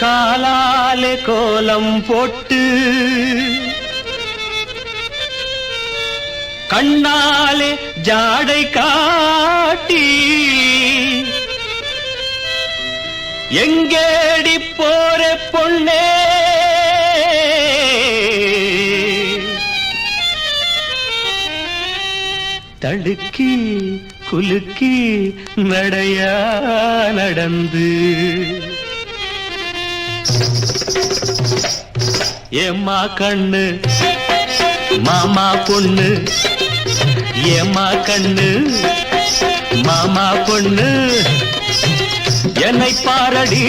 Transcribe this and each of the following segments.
காலாலே கோலம் போட்டு கண்ணாலே ஜாடை காட்டி எங்கேடி போற பொண்ணே? தடுக்கி குலுக்கி நடையா நடந்து ஏமா கண்ணு? மாமா பொண்ணு. ஏமா கண்ணு? மாமா பொண்ணு. என்னை பாரடி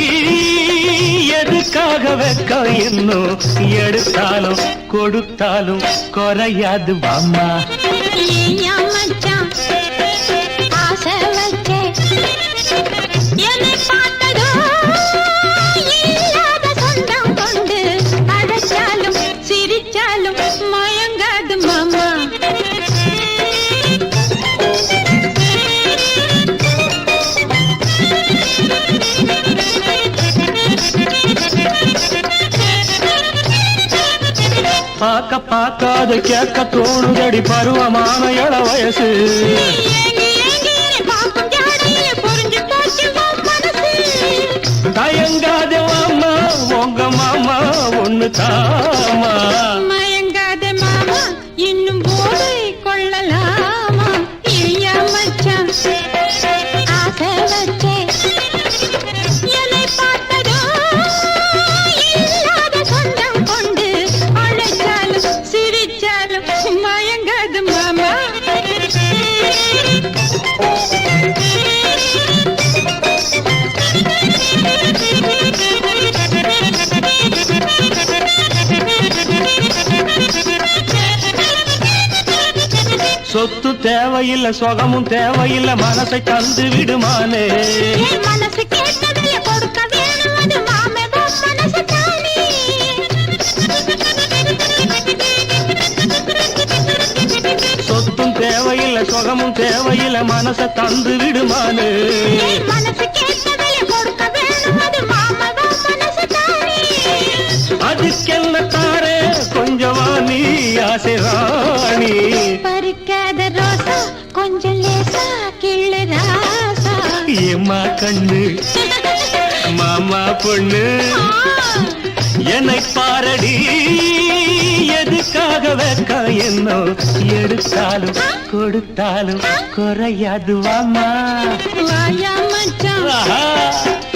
எதுக்காக வைக்க? இன்னும் எடுத்தாலும் கொடுத்தாலும் குறையாது மாமா. பார்க்க பார்க்காது கேட்க தோணுதடி பருவமான இள வயசு. ஏங்கி தயங்காத மாமா உங்க மாமா ஒண்ணு தாமா. சொத்து தேவையில்லை சுகமும் தேவையில்லை மனசை தந்து விடுமானே. சொத்தும் தேவையில்லை சுகமும் தேவையில்லை மனசை தந்து விடுமானே. அதுக்கென்ன தாரே கொஞ்சமா நீ ஆசை ராணி தெரியுமா கண்ணு மாமா பொண்ணு. என்னை பாரடி எதுக்காக வைக்க என்னோ எடுத்தாலும் கொடுத்தாலும் குறையாது வாமா வாயா மச்சான்.